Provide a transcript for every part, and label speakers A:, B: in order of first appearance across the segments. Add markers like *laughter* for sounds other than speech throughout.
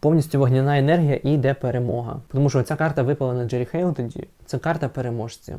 A: Повністю вогняна енергія і йде перемога. Тому що ця карта випала на Джері Хейл тоді. Це карта переможця.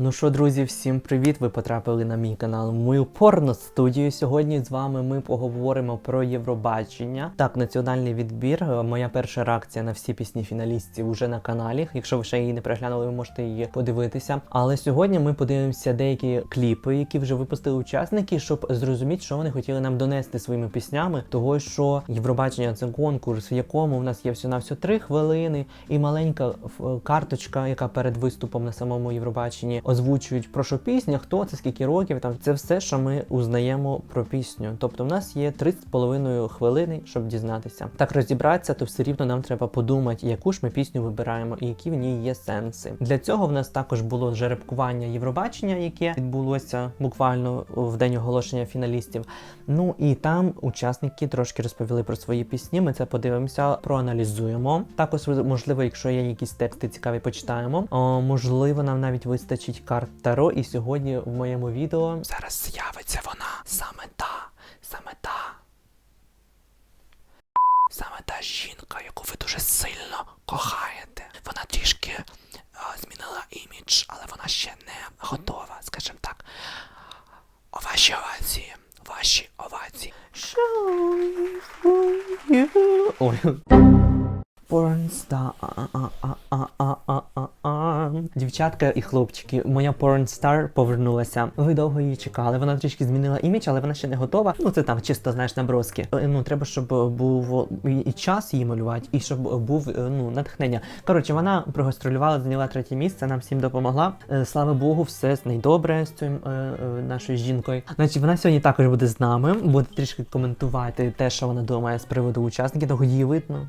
A: Ну що, друзі, всім привіт! Ви потрапили на мій канал, мою порно студію. Сьогодні з вами ми поговоримо про Євробачення. Так, національний відбір. Моя перша реакція на всі пісні фіналістів уже на каналі. Якщо ви ще її не переглянули, ви можете її подивитися. Але сьогодні ми подивимося деякі кліпи, які вже випустили учасники, щоб зрозуміти, що вони хотіли нам донести своїми піснями. Того що Євробачення це конкурс, в якому в нас є всього на всього 3 хвилини, і маленька карточка, яка перед виступом на самому Євробаченні озвучують про що пісня, хто це, скільки років. Там це все, що ми узнаємо про пісню. Тобто, в нас є 3,5 хвилини, щоб дізнатися. Так розібратися, то все рівно нам треба подумати, яку ж ми пісню вибираємо і які в ній є сенси. Для цього в нас також було жеребкування Євробачення, яке відбулося буквально в день оголошення фіналістів. Ну і там учасники трошки розповіли про свої пісні. Ми це подивимося, проаналізуємо. Також можливо, якщо є якісь тексти цікаві, почитаємо. О, можливо, нам навіть вистачить карт Таро. І сьогодні в моєму відео зараз з'явиться вона саме та, саме та. Саме та жінка, яку ви дуже сильно кохаєте. Вона трішки е, змінила імідж, але вона ще не готова, скажімо так. О, ваші овації. Ваші овації. Ой. Порнстар. Дівчатка і хлопчики, моя порнстар повернулася. Ви довго її чекали. Вона трішки змінила імідж, але вона ще не готова. Ну це там чисто знаєш наброски. Е, Ну треба, щоб був і- час її малювати, і щоб був е, ну натхнення. Коротше, вона прогастролювала, зайняла третє місце, нам всім допомогла. Е, Слава Богу, все з нею добре з цим е, е, нашою жінкою. Значить, вона сьогодні також буде з нами, буде трішки коментувати те, що вона думає з приводу учасників, того її видно.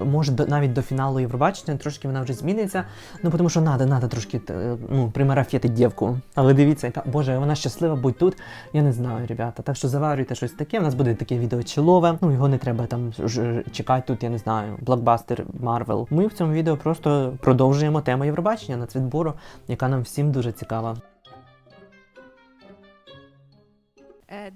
A: Може, до, навіть до фіналу Євробачення трошки вона вже зміниться. Ну, тому що надо, надо трошки е, ну, примарафіти дівку. Але дивіться, яка Боже, вона щаслива будь тут. Я не знаю, ребята. Так що заварюйте щось таке. У нас буде таке відео чолове. Ну, його не треба там чекати тут, я не знаю, блокбастер Марвел. Ми в цьому відео просто продовжуємо тему Євробачення нацвідбору, яка нам всім дуже цікава.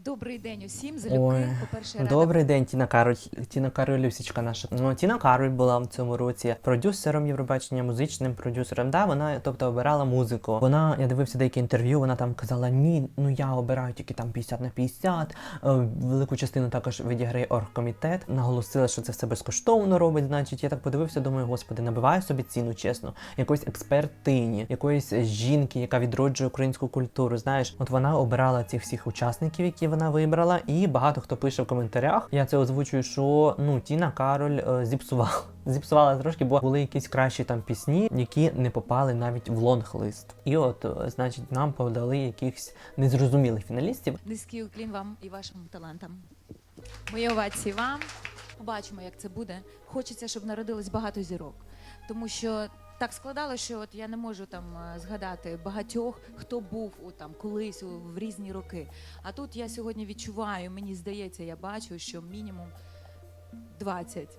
B: Добрий день усім. Залюбки, по-перше, рада
A: Добрий день, Тіна Кароль. Тіна Кароль Люсічка наша. Ну, Тіна Кароль була в цьому році продюсером Євробачення, музичним продюсером. Да, вона, тобто, обирала музику. Вона, я дивився деякі інтерв'ю, вона там казала: ні, ну я обираю тільки там 50 на 50. Е, Велику частину також відіграє оргкомітет. Наголосила, що це все безкоштовно робить. Значить, я так подивився, думаю, господи, набиваю собі ціну, чесно, якоїсь експертині, якоїсь жінки, яка відроджує українську культуру. Знаєш, от вона обирала цих всіх учасників, які вона вибрала, і багато хто пише в коментарях. Я це озвучую, що ну Тіна Кароль е, зіпсувала. *laughs* Зіпсувала трошки, бо були якісь кращі там пісні, які не попали навіть в лонг-лист. І от, е, значить, нам подали якихось незрозумілих фіналістів.
B: низький уклін вам і вашим талантам. Мої овації вам. Побачимо, як це буде. Хочеться, щоб народилось багато зірок. Тому що так складало, що от я не можу там е, згадати багатьох, хто був у там колись у, в різні роки. А тут я сьогодні відчуваю, мені здається, я бачу, що мінімум 20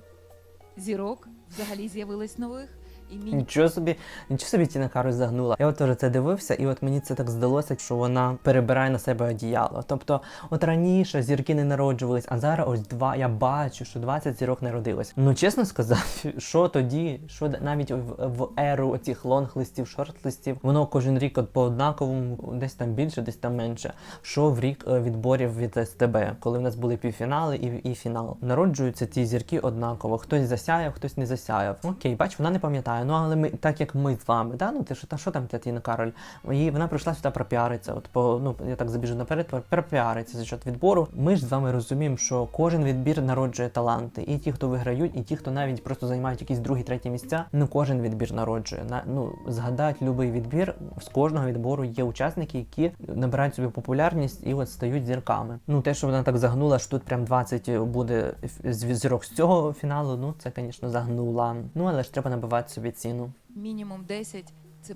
B: зірок взагалі з'явилось нових. І мінімум
A: Нічого собі, нічого собі Тіна Кароль загнула. Я от теж це дивився, і от мені це так здалося, що вона перебирає на себе одіяло. Тобто, от раніше зірки не народжувались, а зараз ось два. Я бачу, що 20 зірок народилось. Ну чесно сказати, *laughs* що тоді, що навіть в, в еру оцих лонг-листів, шорт-листів, воно кожен рік от по однаковому, десь там більше, десь там менше. Що в рік е, відборів від СТБ, коли в нас були півфінали і, і фінал. Народжуються ці зірки однаково. Хтось засяяв, хтось не засяяв. Окей, бач, вона не пам'ятає. Ну але ми, так як ми з вами, да? ну ти що та що там ця Тіна Кароль? І вона прийшла сюди пропіариться. От по ну я так забіжу наперед, про- пропіариться за счет відбору. Ми ж з вами розуміємо, що кожен відбір народжує таланти. І ті, хто виграють, і ті, хто навіть просто займають якісь другі, треті місця. Ну кожен відбір народжує. На ну згадать будь-який відбір. З кожного відбору є учасники, які набирають собі популярність і от стають зірками. Ну те, що вона так загнула, що тут прям 20 буде зірок з цього фіналу. Ну це, звісно, загнула. Ну але ж треба набивати собі ціну.
B: мінімум 10 це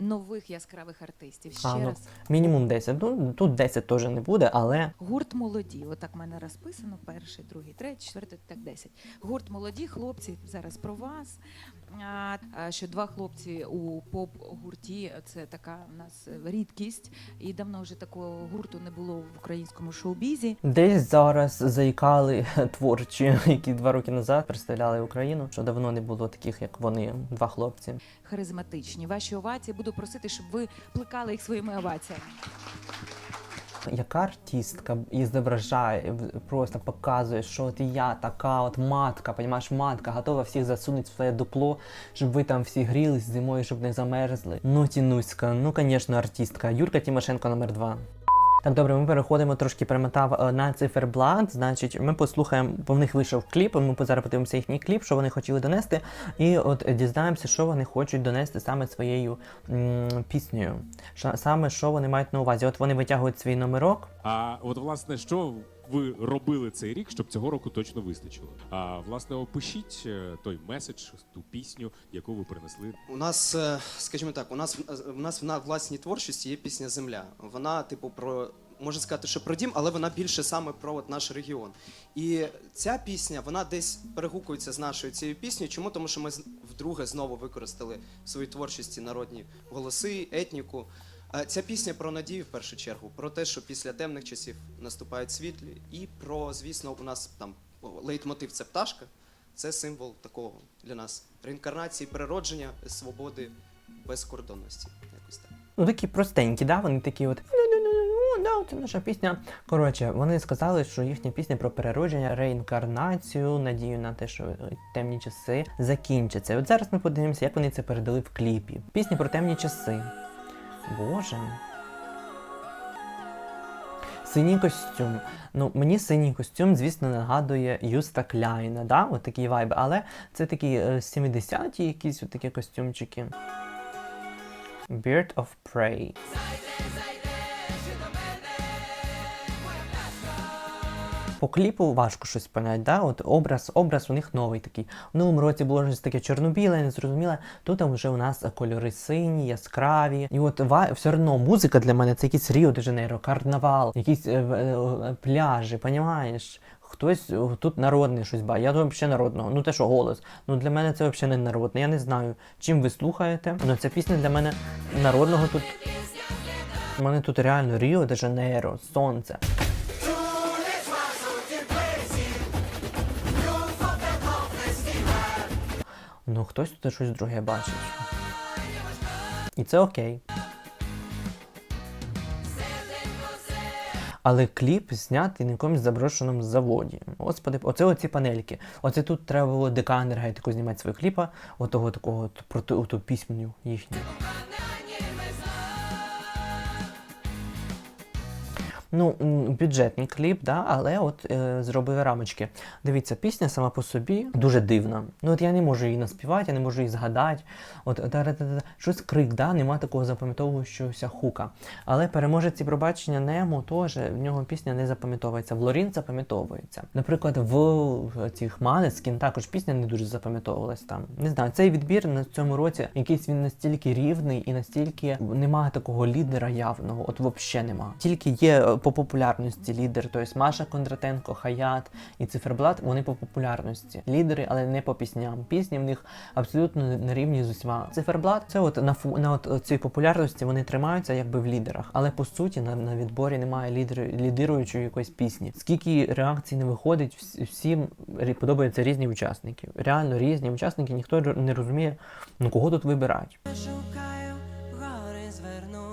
B: нових яскравих артистів. Ще
A: А, ну,
B: раз.
A: Мінімум 10. Ну, тут 10 теж не буде, але
B: Гурт молоді. Отак в мене розписано: перший, другий, третій, четвертий, так десять. Гурт молоді, хлопці зараз про вас. Що два хлопці у поп-гурті це така у нас рідкість, і давно вже такого гурту не було в українському шоу-бізі.
A: десь зараз заїкали *laughs* творчі, які два роки назад представляли Україну, що давно не було таких, як вони, два хлопці.
B: Харизматичні. Ваші овації буду просити, щоб ви плекали їх своїми оваціями.
A: Яка артистка і зображає, просто показує, що от я така от матка, понімаєш, матка, готова всіх засунути в своє дупло, щоб ви там всі грілись зимою, щоб не замерзли. Ну, тінуська, ну, звісно, артистка. Юрка Тимошенко номер два. Так, добре, ми переходимо трошки перемотав е, на циферблат. Значить, ми послухаємо, бо в них вийшов кліп. Ми зараз подивимося їхній кліп, що вони хотіли донести, і от дізнаємося, що вони хочуть донести саме своєю піснею. Саме що вони мають на увазі. От вони витягують свій номерок.
C: А от власне, що ви робили цей рік, щоб цього року точно вистачило? А власне, опишіть е, той меседж, ту пісню, яку ви принесли.
D: У нас, е, скажімо так, у нас в нас на власній творчості є пісня Земля. Вона, типу, про можна сказати, що про дім, але вона більше саме про от наш регіон. І ця пісня, вона десь перегукується з нашою цією піснею. Чому? Тому що ми вдруге знову використали в своїй творчості народні голоси, етніку. Ця пісня про надію в першу чергу, про те, що після темних часів наступають світлі, і про, звісно, у нас там лейтмотив це пташка. Це символ такого для нас реінкарнації, переродження, свободи, безкордонності. Якось так.
A: Ну, такі простенькі, да? Вони такі от. Да, це наша пісня. Коротше, вони сказали, що їхня пісня про переродження, реінкарнацію, надію на те, що темні часи закінчаться. От зараз ми подивимося, як вони це передали в кліпі. Пісня про темні часи. Боже. Синій костюм. Ну, мені синій костюм, звісно, нагадує Юста Кляйна, да? От такі вайби. Але це такі е, 70-ті якісь от такі костюмчики. Beard of Prey. По кліпу важко щось поняти, да? От образ, образ у них новий такий. В минулому році було щось таке чорно-біле, незрозуміле. Тут там вже у нас кольори сині, яскраві. І от ва... все одно музика для мене це якийсь Ріо де Жанейро, карнавал, якісь е, е, пляжі, понімаєш? Хтось тут народне щось бачить. Я тут взагалі народного. Ну те що голос. Ну для мене це взагалі не народне. Я не знаю, чим ви слухаєте. Ну ця пісня для мене народного тут. У мене тут реально Ріо де Жанейро, сонце. Ну, хтось тут щось друге бачить. І це окей. Але кліп знятий на якомусь заброшеному заводі. Господи, оце оці панельки. Оце тут треба було ДК енергетику знімати свої кліпа, отого такого от, про ту, ту пісню їхню. Ну, бюджетний кліп, да, але от е, зробили рамочки. Дивіться, пісня сама по собі дуже дивна. Ну от я не можу її наспівати, я не можу її згадати. От та-ра-та-та, щось крик, да, нема такого запам'ятовуючогося хука. Але переможець і пробачення Немо теж в нього пісня не запам'ятовується. В Лорін запам'ятовується. Наприклад, в цих Манескін також пісня не дуже запам'ятовувалась там. Не знаю, цей відбір на цьому році якийсь він настільки рівний і настільки немає такого лідера явного. От взагалі нема. Тільки є е, по популярності лідер, тобто Маша Кондратенко, Хаят і Циферблат, вони по популярності. Лідери, але не по пісням. Пісні в них абсолютно на рівні з усіма. Циферблат це от на фу на от цій популярності вони тримаються якби в лідерах, але по суті на, на відборі немає лідери, лідируючої якоїсь пісні. Скільки реакцій не виходить, всім подобаються різні учасники. Реально різні учасники, ніхто не розуміє, ну кого тут вибирати.
E: Шукаю гори зверну.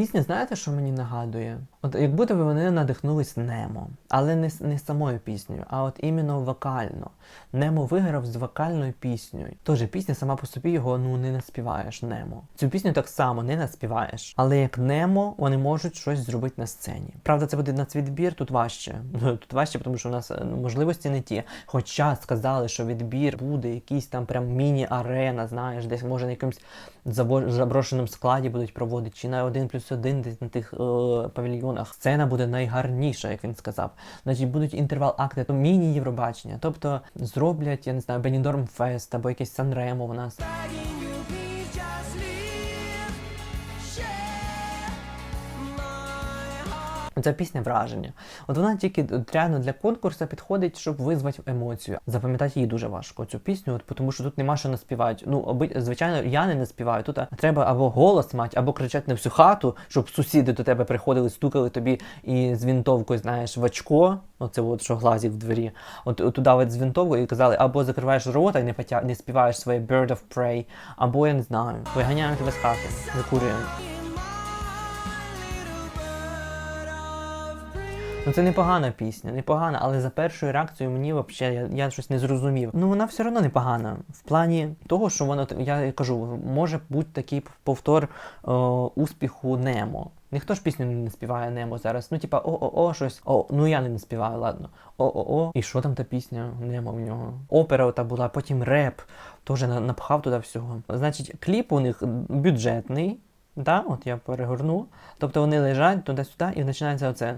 A: Пісня, знаєте, що мені нагадує? От як будто би вони надихнулись Немо, але не, не самою піснею, а от іменно вокально. Немо виграв з вокальною піснею. Тож пісня сама по собі його ну не наспіваєш Немо. Цю пісню так само не наспіваєш. Але як Немо, вони можуть щось зробити на сцені. Правда, це буде нацвідбір, тут важче. *laughs* Тут важче, тому що у нас е, можливості не ті. Хоча сказали, що відбір буде якийсь там прям міні-арена, знаєш, десь може на якомусь заброшеному складі будуть проводити, чи на 1 плюс один на тих е, павільйонах. Сцена буде найгарніша, як він сказав. Значить, будуть інтервал акти, то міні-Євробачення. Тобто зроблять, я не знаю, Бенідорм Фест або якесь Санремо у нас. Ця пісня враження. От вона тільки реально для конкурсу підходить, щоб визвати емоцію. Запам'ятати її дуже важко цю пісню, от, тому що тут нема що наспівати. Ну, оби, звичайно, я не наспіваю. Тут а, треба або голос мати, або кричати на всю хату, щоб сусіди до тебе приходили, стукали тобі і з вінтовкою, знаєш, в очко. Оце от, що глазів в двері. От, от туди от з вінтовкою і казали, або закриваєш рота і не, потя... не співаєш своє Bird of Prey, або я не знаю, виганяємо тебе з хати, викурюємо. Ну це непогана пісня, непогана, але за першою реакцією мені взагалі я, я щось не зрозумів. Ну вона все одно непогана. В плані того, що воно я кажу, може бути такий повтор е, успіху Немо. Ніхто ж пісню не співає Немо зараз. Ну, типа, о-о-о, щось. О, ну я не співаю, ладно. О-о-о. І що там та пісня? Немо в нього. Опера ота була, потім реп. Теж напхав туди всього. Значить, кліп у них бюджетний. Да, от я перегорну. Тобто вони лежать туди-сюди і починається оце.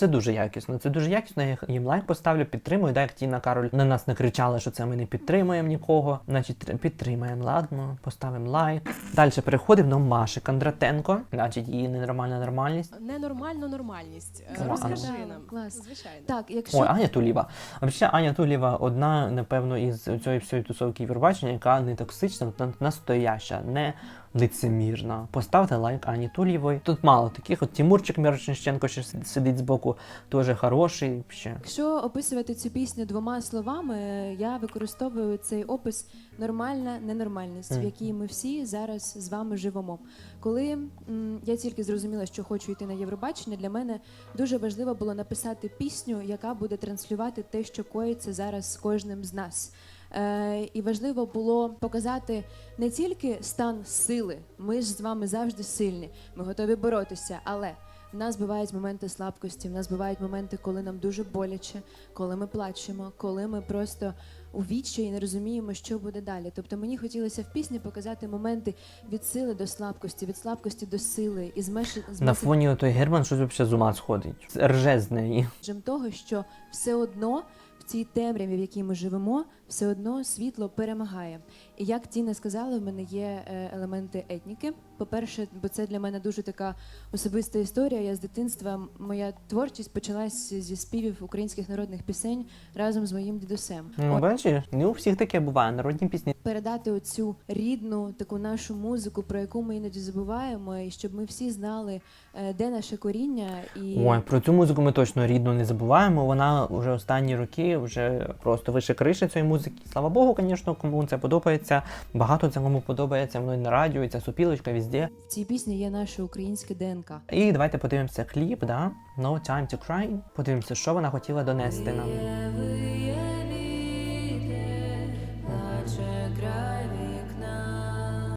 A: Це дуже якісно. Це дуже якісно. Я їм лайк поставлю, підтримую. Так як Тіна Кароль на нас не кричала, що це ми не підтримуємо нікого. Значить, тр- підтримаємо, ладно, поставимо лайк. Далі переходимо до Маші Кондратенко. Значить, її ненормальна нормальність.
F: Ненормальну нормальність. Е, Розкажи нам.
B: клас.
F: Звичайно.
B: Так, якщо
A: Ой, Аня Туліва. Взагалі, Аня Туліва одна, напевно, із цієї всієї тусовки Євробачення, яка не токсична, на- настояща, не лицемірна. Поставте лайк Ані Тулєвої. Тут мало таких. От Тимурчик Мірошниченко ще сидить збоку, теж хороший. Ще.
B: Якщо описувати цю пісню двома словами, я використовую цей опис нормальна ненормальність, в якій ми всі зараз з вами живемо. Коли м, я тільки зрозуміла, що хочу йти на Євробачення, для мене дуже важливо було написати пісню, яка буде транслювати те, що коїться зараз з кожним з нас. Е, і важливо було показати не тільки стан сили, ми ж з вами завжди сильні, ми готові боротися, але в нас бувають моменти слабкості, в нас бувають моменти, коли нам дуже боляче, коли ми плачемо, коли ми просто у відчаї і не розуміємо, що буде далі. Тобто мені хотілося в пісні показати моменти від сили до слабкості, від слабкості до сили, і з меж-
A: На фоні той Герман щось взагалі з ума сходить. Рже з неї.
B: того, що все одно цій темряві, в якій ми живемо, все одно світло перемагає. І як Тіна сказала, в мене є е, елементи етніки. По-перше, бо це для мене дуже така особиста історія. Я з дитинства моя творчість почалась зі співів українських народних пісень разом з моїм дідусем.
A: Ну,
B: От
A: бачиш, не у всіх таке буває. Народні пісні.
B: передати оцю рідну таку нашу музику, про яку ми іноді забуваємо, і щоб ми всі знали, е, де наше коріння і
A: Ой, про цю музику ми точно рідну не забуваємо. Вона вже останні роки вже просто вище криші цієї музики. Слава Богу, звісно, кому це подобається. Багато це кому подобається. Воно і на радіо, і ця супілочка везде.
B: в цій пісні є наше українське ДНК.
A: І давайте подивимося кліп, да? No Time to Cry. Подивимося, що вона хотіла донести нам.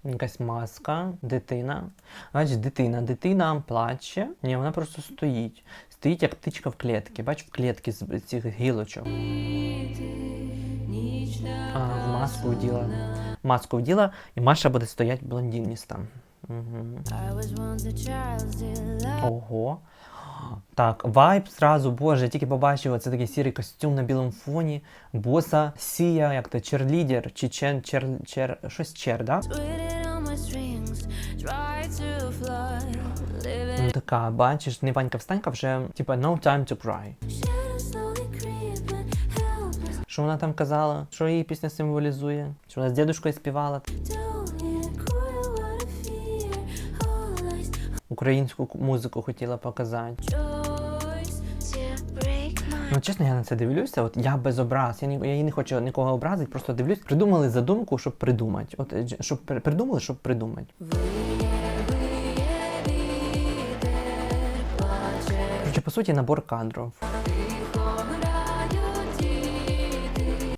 A: Якась маска, дитина. Бачиш, дитина, дитина плаче. Ні, вона просто стоїть. Стоїть як птичка в клітці. Бач, в клітці з цих гілочок. А, в маску вділа. Маску вділа, і Маша буде стоять блондиніста. Угу. Ого. Так, вайб зразу, боже, я тільки побачив, це такий сірий костюм на білому фоні. Боса сія, як то черлідер, чи чер, чер, чер, щось чер, да? Ну така, бачиш, не Ванька встанька вже, типа, no time to cry. Що вона там казала? Що її пісня символізує? Що вона з дідушкою співала? Українську музику хотіла показати. Ну, чесно, я на це дивлюся. От я без образ. Я, ні, я не хочу нікого образити, просто дивлюсь. Придумали задумку, щоб придумати. От е, щоб при- придумали, щоб придумати. Короче, по суті, набор кадрів.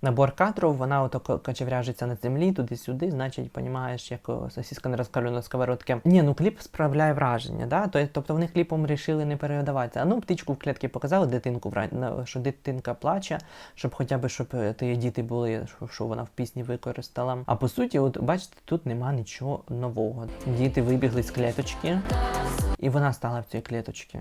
A: Набор кадрів, вона ото ко- кочевряжеться на землі, туди-сюди, значить, понімаєш, як о, сосиска не розкалює на. Ні, ну кліп справляє враження, да? Тобто вони кліпом вирішили не передаватися. А ну, птичку в клітці показали, дитинку, що дитинка плаче, щоб хоча б щоб е, ті діти були, що вона в пісні використала. А по суті, от бачите, тут нема нічого нового. Діти вибігли з клеточки, і вона стала в цій клеточці.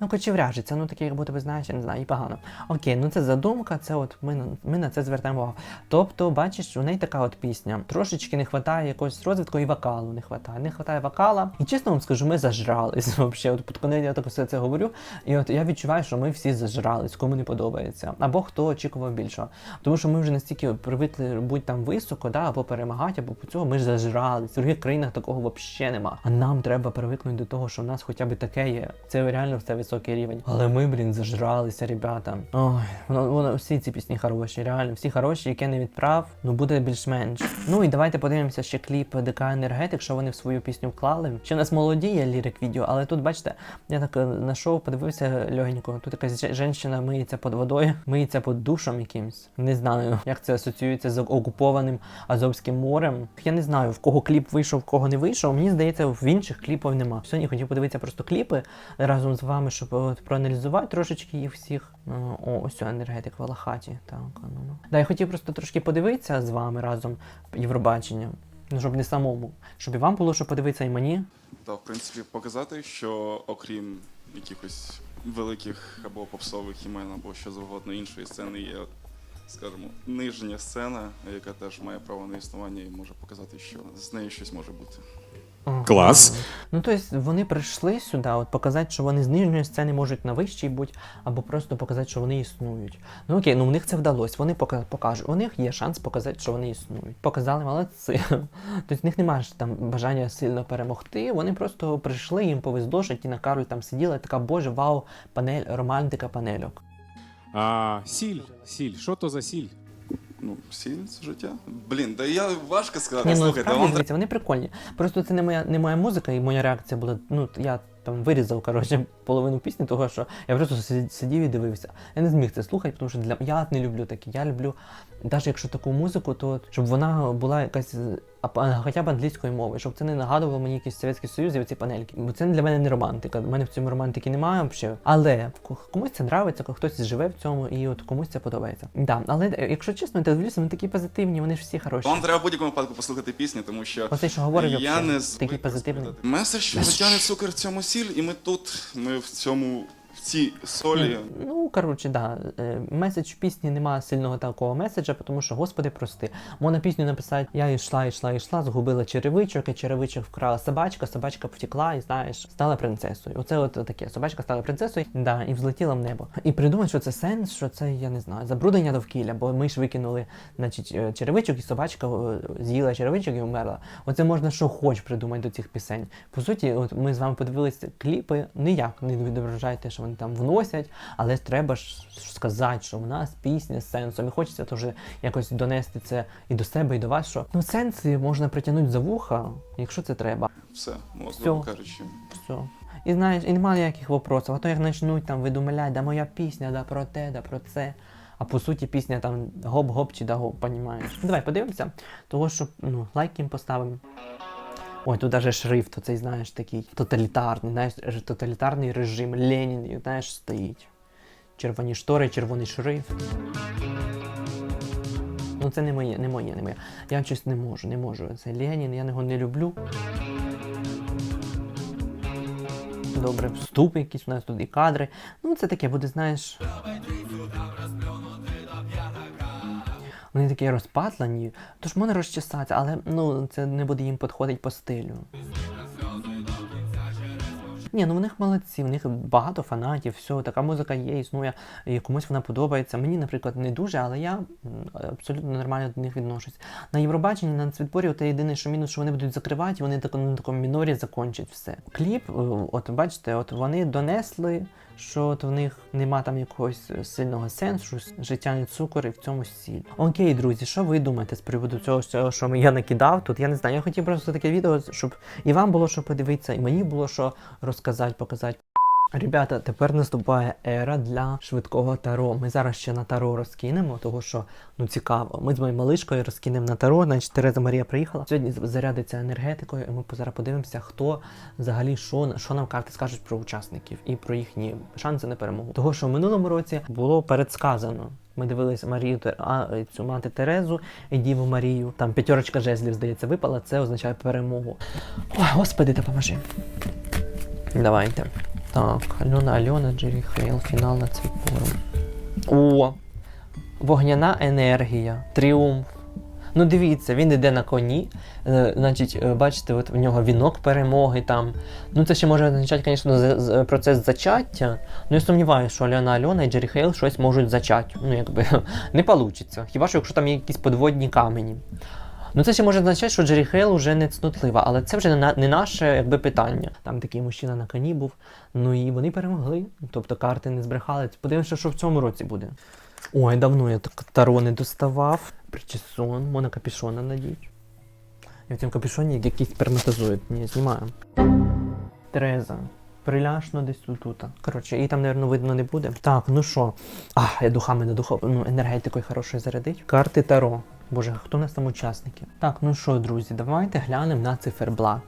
A: Ну, кочевряжиться, ну таке, як будто ви знаєш, я не знаю, і погано. Окей, ну це задумка, це от ми, ми на це звертаємо увагу. Тобто, бачиш, у неї така от пісня. Трошечки не вистачає якогось розвитку і вокалу не вистачає. Не вистачає вокала. І чесно вам скажу, ми зажрались. *laughs* Вообще, от під конець я так все це говорю. І от я відчуваю, що ми всі зажрались, кому не подобається. Або хто очікував більшого. Тому що ми вже настільки привикли бути там високо, да, або перемагати, або по цього ми ж зажрались. В других країнах такого взагалі нема. А нам треба привикнути до того, що в нас хоча б таке є. Це реально все високий рівень. Але ми, блін, зажралися, ребята. Ой, воно, воно всі ці пісні хороші, реально, всі хороші, яке не відправ, ну буде більш-менш. Ну і давайте подивимося ще кліп ДК Енергетик, що вони в свою пісню вклали. Ще в нас молоді є лірик відео, але тут, бачите, я так е, на шоу подивився легенько. Тут якась жінка миється під водою, миється під душом якимсь. Не знаю, як це асоціюється з окупованим Азовським морем. Я не знаю, в кого кліп вийшов, в кого не вийшов. Мені здається, в інших кліпів нема. Сьогодні хотів подивитися просто кліпи разом з вами, щоб от, проаналізувати трошечки їх всіх. Ну, О, ось енергетик в Алахаті. Так, ну. Да, я хотів просто трошки подивитися з вами разом Євробачення. Ну, щоб не самому, щоб і вам було що подивитися, і мені.
G: Та, в принципі, показати, що окрім якихось великих або попсових імен, або що завгодно іншої сцени є, скажімо, нижня сцена, яка теж має право на існування і може показати, що з нею щось може бути.
C: Клас.
A: Ну, тобто вони прийшли сюди, от показати, що вони з нижньої сцени можуть на вищій бути, або просто показати, що вони існують. Ну окей, ну в них це вдалося. Вони пока- покажуть. У них є шанс показати, що вони існують. Показали молодці. *laughs* Тобто в них немає там бажання сильно перемогти. Вони просто прийшли, їм повезло, що Тіна Кароль там сиділа, і така, боже, вау, панель, романтика панельок.
C: А, сіль, сіль, що то за сіль?
G: Ну, сіль це життя. Блін, да я важко сказати.
A: Ні, ну
G: Слухайте,
A: справді
G: вам
A: дивіться, вони прикольні. Просто це не моя не моя музика, і моя реакція була. Ну я там вирізав коротше половину пісні, того що я просто си- сидів і дивився. Я не зміг це слухати, тому що для я не люблю такі. Я люблю, навіть якщо таку музику, то щоб вона була якась хоча б англійською мовою, щоб це не нагадувало мені якийсь Совєтський Союз і оці панельки. Бо це для мене не романтика. У мене в цьому романтики немає взагалі. Але комусь це нравиться, хтось живе в цьому, і от комусь це подобається. Да, але е, якщо чесно, дивлюся, вони такі позитивні, вони ж всі хороші.
G: Вам треба в будь-якому випадку послухати пісню, тому що
A: Оце, що говорить,
G: я не
A: такий позитивний.
G: Меседж, що затягне цукор в цьому сіль, і ми тут, ми в цьому, в цій солі.
A: Ну, коротше, да. е, Меседж пісні немає сильного такого меседжа, тому що, господи, прости. Можна пісню написати, я йшла, йшла, йшла, згубила черевичок, і черевичок вкрала собачка, собачка втекла і, знаєш, стала принцесою. Оце от таке. Собачка стала принцесою, да, і взлетіла в небо. І придумати, що це сенс, що це, я не знаю, забруднення довкілля, бо ми ж викинули, значить, е, черевичок, і собачка е, з'їла черевичок і вмерла. Оце можна що хоч придумати до цих пісень. По суті, от ми з вами подивилися кліпи, ніяк не відображаєте, що вони там вносять, але треба ж сказати, що в нас пісня з сенсом. І хочеться теж якось донести це і до себе, і до вас, що ну сенси можна притягнути за вуха, якщо це треба.
G: Все, ну, кажучи.
A: Все. І знаєш, і немає ніяких вопросів. А то як почнуть там видумляти, да моя пісня, да про те, да про це. А по суті пісня там гоп-гоп чи да гоп, понімаєш. Давай подивимося, того що ну, лайк їм поставимо. Ой, тут даже шрифт, оцей, знаєш, такий тоталітарний, знаєш, тоталітарний режим, Ленін, знаєш, стоїть. Червоні штори, червоний шрифт. Ну це не моє, не моє, не моє. Я щось не можу, не можу. Це Ленін, я його не люблю. Добре, вступ якийсь у нас тут і кадри. Ну, це таке буде, знаєш. Вони такі розпатлені, тож можна розчесатися, але ну, це не буде їм підходити по стилю. Ні, ну в них молодці, в них багато фанатів, все, така музика є, існує, і комусь вона подобається. Мені, наприклад, не дуже, але я абсолютно нормально до них відношусь. На Євробаченні, на нацвідборі, це єдине, що мінус, що вони будуть закривати, вони так, на такому мінорі закончать все. Кліп, е, от бачите, от вони донесли, що от в них нема там якогось сильного сенсу, життя не цукор і в цьому сіль. Окей, друзі, що ви думаєте з приводу цього, що я накидав тут? Я не знаю. Я хотів просто таке відео, щоб і вам було що подивитися, і мені було що розказати, показати. Ребята, тепер наступає ера для швидкого таро. Ми зараз ще на таро розкинемо, тому що ну цікаво. Ми з моєю малишкою розкинемо на таро. Значить, Тереза Марія приїхала. Сьогодні зарядиться енергетикою, і ми зараз подивимося, хто взагалі що, що нам карти скажуть про учасників і про їхні шанси на перемогу. Того, що в минулому році було передсказано. Ми дивилися Марію а, цю мати Терезу і Діву Марію. Там п'ятерочка жезлів, здається, випала. Це означає перемогу. Ой, господи, допоможи. Давайте. Так, Альона, Альона, Джері Хейл, фінал на цей форум. О! Вогняна енергія, тріумф. Ну дивіться, він йде на коні. Е, значить, е, бачите, от в нього вінок перемоги там. Ну це ще може означати, звісно, процес зачаття. Ну я сумніваюся, що Альона Альона і Джері Хейл щось можуть зачати. Ну, якби *laughs* не вийде. Хіба що якщо там є якісь подводні камені. Ну це ще може означати, що Джері Хейл уже не цнотлива, але це вже не, наше якби, питання. Там такий мужчина на коні був. Ну і вони перемогли. Тобто карти не збрехали. Подивимося, що в цьому році буде. Ой, давно я так таро не доставав. Причесон, можна капюшона надіть. І в цьому капюшоні якийсь сперматозоїд. Ні, знімаю. Тереза. Приляж ну десь тут. Коротше, її там, мабуть, видно не буде. Так, ну що. А, я духами не духов, ну, енергетикою хорошою зарядить. Карти Таро. Боже, хто у нас там учасники? Так, ну що, друзі, давайте глянемо на циферблат.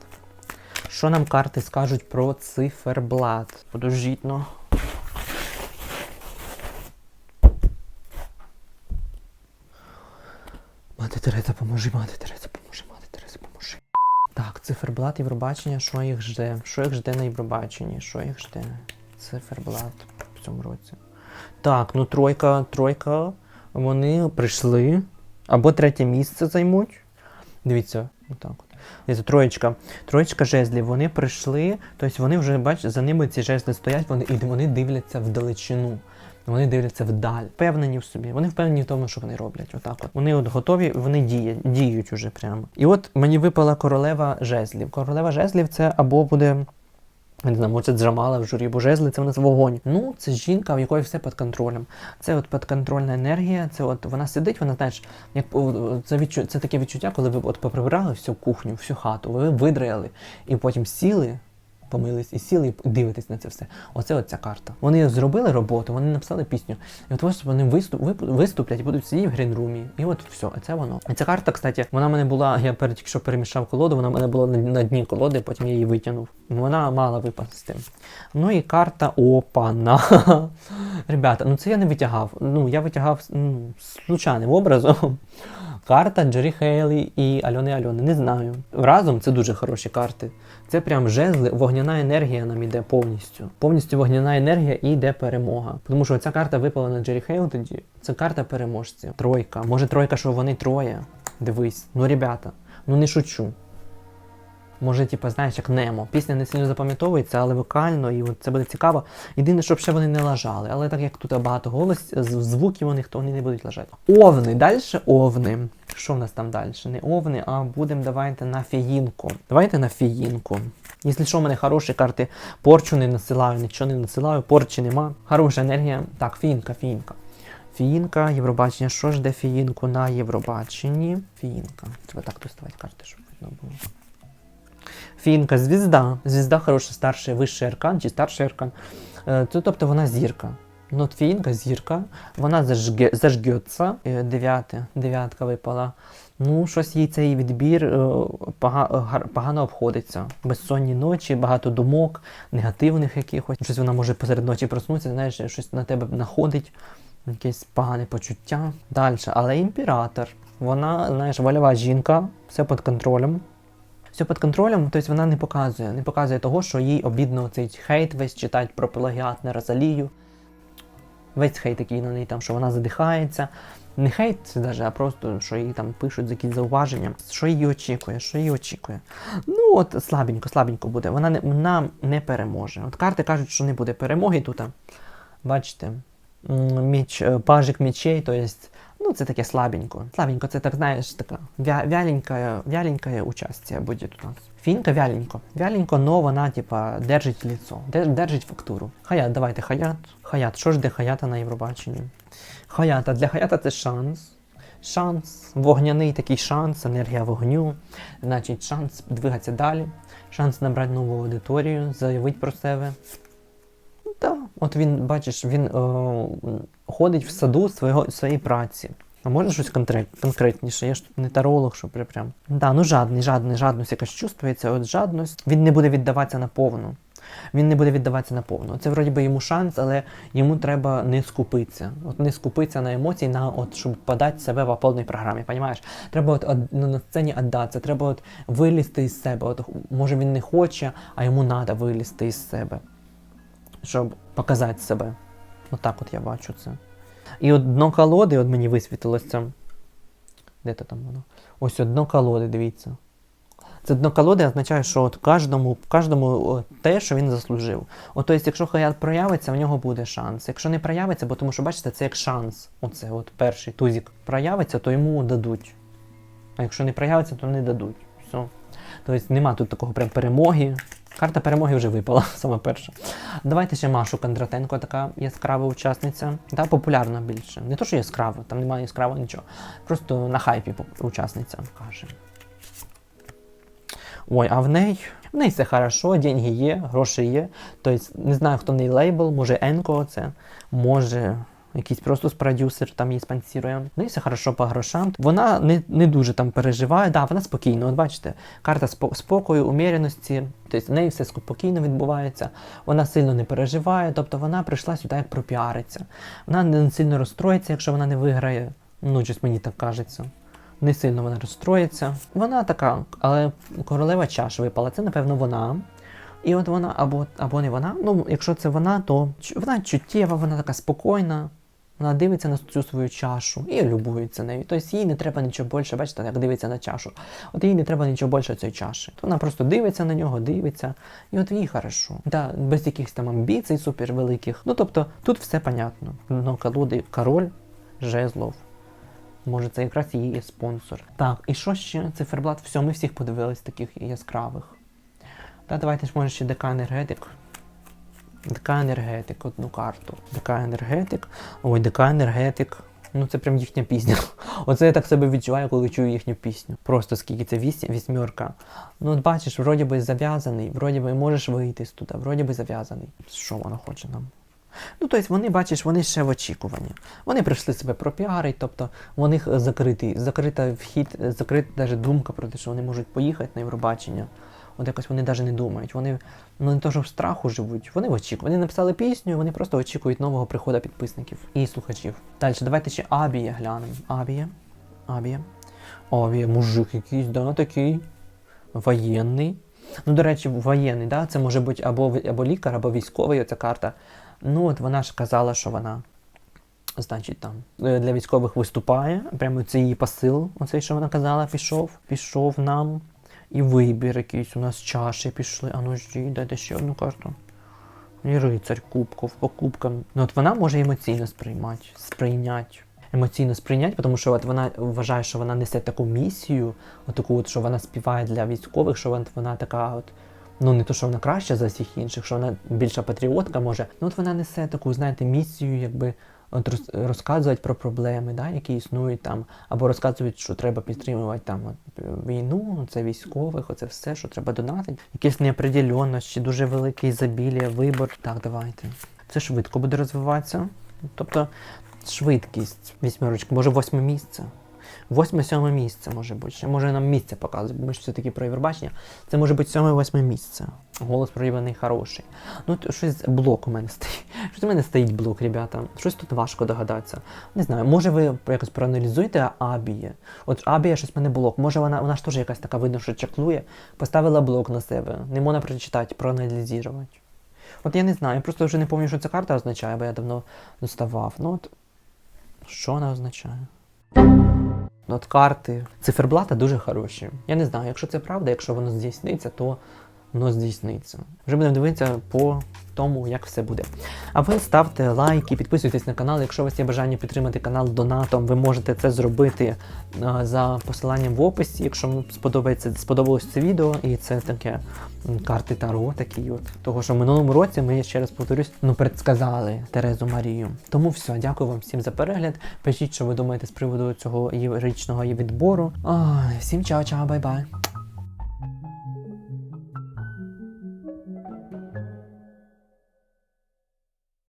A: Що нам карти скажуть про циферблат? Подождіть, ну. Мати Тереза, поможи, мати Тереза, поможи, мати Тереза, поможи. Так, циферблат Євробачення, що їх жде? Що їх жде на Євробаченні? Що їх жде? Циферблат в цьому році. Так, ну тройка, тройка. Вони прийшли. Або третє місце займуть. Дивіться, отак от. Дивіться, троєчка. Троєчка жезлів. Вони прийшли, тобто вони вже, бачите, за ними ці жезли стоять, вони, і вони дивляться вдалечину. Вони дивляться вдаль, впевнені в собі. Вони впевнені в тому, що вони роблять. Отак от. Вони от готові, вони діють, діють уже прямо. І от мені випала королева жезлів. Королева жезлів це або буде. Не знаю, може Джамала в журі, Божезли, це в нас вогонь. Ну, це жінка, в якої все під контролем. Це от підконтрольна енергія, це от вона сидить, вона знаєш, як це відчу, це таке відчуття, коли ви от поприбирали всю кухню, всю хату, ви видраяли, і потім сіли, помились і сіли і дивитесь на це все. Оце от ця карта. Вони зробили роботу, вони написали пісню. І от ось вони виступ, виступлять і будуть сидіти в грінрумі. І от все, це воно. І ця карта, кстати, вона мене була, я перед тільки що перемішав колоду, вона мене була на дні колоди, потім я її витягнув. Вона мала випасти. Ну і карта опана. *laughs* Ребята, ну це я не витягав. Ну, я витягав ну, случайним образом. Карта Джері Хейлі і Альони Альони. Не знаю. Разом це дуже хороші карти. Це прям жезли, вогняна енергія нам іде повністю. Повністю вогняна енергія і йде перемога. Тому що ця карта випала на Джері Хейл тоді. Це карта переможців. Тройка. Може тройка, що вони троє. Дивись. Ну, ребята, ну не шучу. Може, типу, знаєш, як Немо. Пісня не сильно запам'ятовується, але вокально, і от це буде цікаво. Єдине, щоб ще вони не лажали. Але так як тут багато голос, звуків у них, то вони не будуть лажати. Овни, далі овни. Що в нас там далі? Не овни, а будемо давайте на фіїнку. Давайте на фіїнку. Якщо що, в мене хороші карти, порчу не насилаю, нічого не насилаю, порчі нема. Хороша енергія. Так, фіїнка, фіїнка. Фіїнка, Євробачення. Що ж де фіїнку на Євробаченні? Фіїнка. Треба так доставати карти, щоб видно було. Фінка, звізда. Звізда хороша, старший, вищий аркан чи старший аркан. Е, тобто вона зірка. Ну, фінка, зірка, вона зажге, зажгеться. Е, Дев'яте, дев'ятка випала. Ну, щось їй цей відбір е, погано обходиться. Безсонні ночі, багато думок, негативних якихось. Щось вона може посеред ночі проснутися, знаєш, щось на тебе находить, якесь погане почуття. Далі. Але імператор. Вона, знаєш, вольова жінка, все під контролем. Все під контролем, тобто вона не показує, не показує того, що їй обідно цей хейт весь читать про пелагіат на Розалію. Весь хейт, який на неї там, що вона задихається. Не хейт даже, а просто, що їй там пишуть за якісь зауваження. Що її очікує, що її очікує. Ну, от слабенько, слабенько буде. Вона не, вона не переможе. От карти кажуть, що не буде перемоги тут. Бачите, міч, е, пажик мечей, то есть, ну, це таке слабенько. Слабенько, це так, знаєш, така вя, вяленькая, вяленькая участие буде у нас. Фінка вяленько. Вяленько, но вона, типа, держить лицо, держить фактуру. Хаят, давайте хаят. Хаят. Що ж де хаята на Євробаченні? Хаята. Для хаята це шанс. Шанс, вогняний такий шанс, енергія вогню, значить шанс двигатися далі, шанс набрати нову аудиторію, заявити про себе. От він, бачиш, він е, ходить в саду свого, своєї праці. А може щось конкрет, конкретніше? Я ж тут не таролог, що прям. прям. Да, ну жадний, жадний, жадність якась чувствується, от жадність. Він не буде віддаватися на повну. Він не буде віддаватися на повну. Це вроді би йому шанс, але йому треба не скупитися. От не скупитися на емоції, на от, щоб подати себе по повній програмі. Понімаєш? Треба от, од- ну, на сцені віддатися, треба от вилізти із себе. От, може він не хоче, а йому треба вилізти із себе, щоб показати себе. Отак от я бачу це. І от дно колоди, от мені висвітилося. Де то там воно? Ось от дно колоди, дивіться. Це дно колоди означає, що от кожному, кожному те, що він заслужив. От, тобто, якщо хаят проявиться, в нього буде шанс. Якщо не проявиться, бо тому що бачите, це як шанс. Оце от перший тузик проявиться, то йому дадуть. А якщо не проявиться, то не дадуть. Все. Тобто нема тут такого прям перемоги. Карта перемоги вже випала, *laughs* саме перша. Давайте ще Машу Кондратенко, така яскрава учасниця. Та популярна більше. Не то, що яскрава, там немає яскравого нічого. Просто на хайпі учасниця каже. Ой, а в неї. В неї все хорошо, деньги є, гроші є. Тобто, не знаю, хто в неї лейбл, може Енко це, може якийсь просто продюсер там її спонсірує. В неї все хорошо по грошам. Вона не, не дуже там переживає, да, вона спокійна. От бачите, карта спо- спокою, уміреності. Тобто в неї все спокійно відбувається, вона сильно не переживає, тобто вона прийшла сюди як пропіариться. Вона не сильно розстроїться, якщо вона не виграє. Ну, щось мені так кажеться. Не сильно вона розстроїться. Вона така, але королева чаш випала. Це, напевно, вона. І от вона або, або не вона. Ну, якщо це вона, то вона чуттєва, вона така спокійна. Вона дивиться на цю свою чашу і любується нею. Тобто їй не треба нічого більше, бачите, як дивиться на чашу. От їй не треба нічого більше цієї чаші. То вона просто дивиться на нього, дивиться, і от їй хорошо. Да, без якихось там амбіцій супер великих. Ну тобто тут все понятно. Ну, колоди король, жезлов. Може, це якраз її спонсор. Так, і що ще? Циферблат, все, ми всіх подивились таких яскравих. Та давайте ж може ще ДК енергетик. ДК енергетик, одну карту. ДК енергетик. Ой, ДК енергетик. Ну це прям їхня пісня. *laughs* Оце я так себе відчуваю, коли чую їхню пісню. Просто скільки це вісь, вісьмерка. Ну, от бачиш, вроді би зав'язаний, вроді би можеш вийти з туди, вроді би зав'язаний. Що вона хоче нам? Ну, тобто вони, бачиш, вони ще в очікуванні. Вони прийшли себе пропіарити, тобто у них закритий, закрита вхід, закрита навіть думка про те, що вони можуть поїхати на Євробачення. От якось вони навіть не думають. Вони ну не то, що в страху живуть, вони в очікуванні. Вони написали пісню, вони просто очікують нового приходу підписників і слухачів. Далі, давайте ще Абія глянемо. Абія. Абія. Абія, мужик якийсь, да, такий воєнний. Ну, до речі, воєнний, да, це може бути або, або лікар, або військовий, оця карта. Ну, от вона ж казала, що вона, значить, там е, для військових виступає. Прямо це її посил, оцей, що вона казала, пішов, пішов нам. І вибір якийсь у нас чаші пішли. А ну жді, дайте ще одну карту. І рицарь кубков по кубкам. Ну от вона може емоційно сприймати, сприйняти. Емоційно сприйняти, тому що от вона вважає, що вона несе таку місію, от таку, от, що вона співає для військових, що вона, вона така от. Ну, не то, що вона краща за всіх інших, що вона більша патріотка може. Ну от вона несе таку, знаєте, місію, якби от роз, розказувати про проблеми, да, які існують там, або розказують, що треба підтримувати там от, війну, це військових, оце все, що треба донатити. Якісь неопределенності, дуже велике ізобілія, вибор. Так, давайте. Це швидко буде розвиватися. Тобто швидкість, вісьмерочка, може восьме місце. Восьме-сьоме місце може бути. Ще може нам місце показують, ми ж все-таки про Євробачення. Це може бути сьоме-восьме місце. Голос проявлений хороший. Ну, от щось блок у мене стоїть. *laughs* Щось у мене стоїть блок, ребята. Щось тут важко догадатися. Не знаю, може ви якось проаналізуєте Абіє. От Абія щось в мене блок. Може вона, вона ж теж якась така видно, що чаклує. Поставила блок на себе. Не можна прочитати, проаналізувати. От я не знаю, я просто вже не пам'ятаю, що ця карта означає, бо я давно доставав. Ну от що вона означає? От карти циферблата дуже хороші. Я не знаю, якщо це правда, якщо воно здійсниться, то воно здійсниться. Вже будемо дивитися по тому, як все буде. А ви ставте лайки, підписуйтесь на канал. Якщо у вас є бажання підтримати канал донатом, ви можете це зробити а, за посиланням в описі. Якщо вам сподобається сподобалось це відео, і це таке карти Таро, такі от. Того, що в минулому році ми ще раз повторюсь, ну предсказали Терезу Марію. Тому все, дякую вам всім за перегляд. Пишіть, що ви думаєте з приводу цього річного відбору. Ой, всім чао, чао, бай-бай.